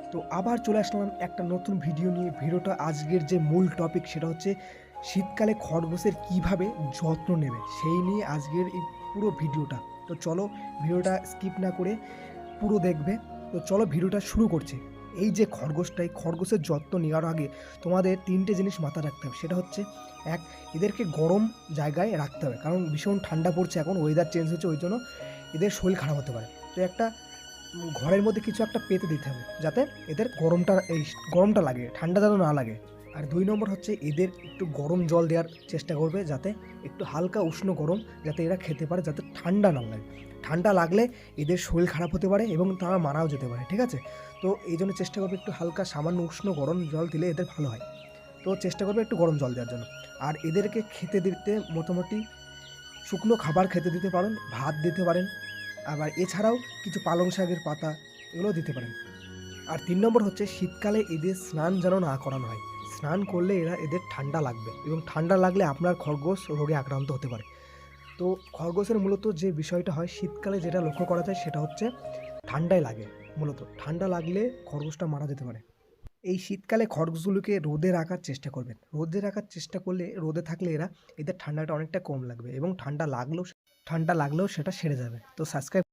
তো আবার চলে আসলাম একটা নতুন ভিডিও নিয়ে। ভিডিওটা আজকের যে মূল টপিক সেটা হচ্ছে শীতকালে খরগোশের কীভাবে যত্ন নেবে সেই নিয়ে আজকের এই পুরো ভিডিওটা। তো চলো ভিডিওটা স্কিপ না করে পুরো দেখবে। তো চলো ভিডিওটা শুরু করছে। এই যে খরগোশটাই খরগোশের যত্ন নেওয়ার আগে তোমাদের তিনটে জিনিস মাথায় রাখতে হবে। সেটা হচ্ছে, এক, এদেরকে গরম জায়গায় রাখতে হবে। কারণ ভীষণ ঠান্ডা পড়ছে এখন ওয়েদার চেঞ্জ হচ্ছে, ওই জন্য এদের শরীর খারাপ হতে পারে। তো একটা ঘরের মধ্যে কিছু একটা পেতে দিতে হবে, যাতে এদের গরমটা এই গরমটা লাগে, ঠান্ডা যেন না লাগে। আর দুই নম্বর হচ্ছে এদের একটু গরম জল দেওয়ার চেষ্টা করবে, যাতে একটু হালকা উষ্ণ গরম যাতে এরা খেতে পারে, যাতে ঠান্ডা না লাগে। ঠান্ডা লাগলে এদের শরীর খারাপ হতে পারে এবং তারা মারাও যেতে পারে, ঠিক আছে? তো এই জন্য চেষ্টা করবে একটু হালকা সামান্য উষ্ণ গরম জল দিলে এদের ভালো হয়। তো চেষ্টা করবে একটু গরম জল দেওয়ার জন্য। আর এদেরকে খেতে দিতে মোটামুটি শুকনো খাবার খেতে দিতে পারেন, ভাত দিতে পারেন আবার এছাড়াও কিছু পালং শাকের পাতা এগুলো দিতে পারেন। আর তিন নম্বর হচ্ছে শীতকালে এদের স্নান যেন না করানো হয়। স্নান করলে এরা এদের ঠান্ডা লাগবে এবং ঠান্ডা লাগলে আপনার খরগোশ রোগে আক্রান্ত হতে পারে। তো খরগোশের মূলত যে বিষয়টা হয়, শীতকালে যেটা লক্ষ্য করা যায় সেটা হচ্ছে ঠান্ডায় লাগে মূলত। ঠান্ডা লাগলে খরগোশটা মারা যেতে পারে। এই শীতকালে খরগোশগুলোকে রোদে রাখার চেষ্টা করবেন। রোদে রাখার চেষ্টা করলে, রোদে থাকলে এরা এদের ঠান্ডাটা অনেকটা কম লাগবে এবং ঠান্ডা লাগলেও ঠান্ডা লাগলেও সেটা সেরে যাবে। তো সাবস্ক্রাইব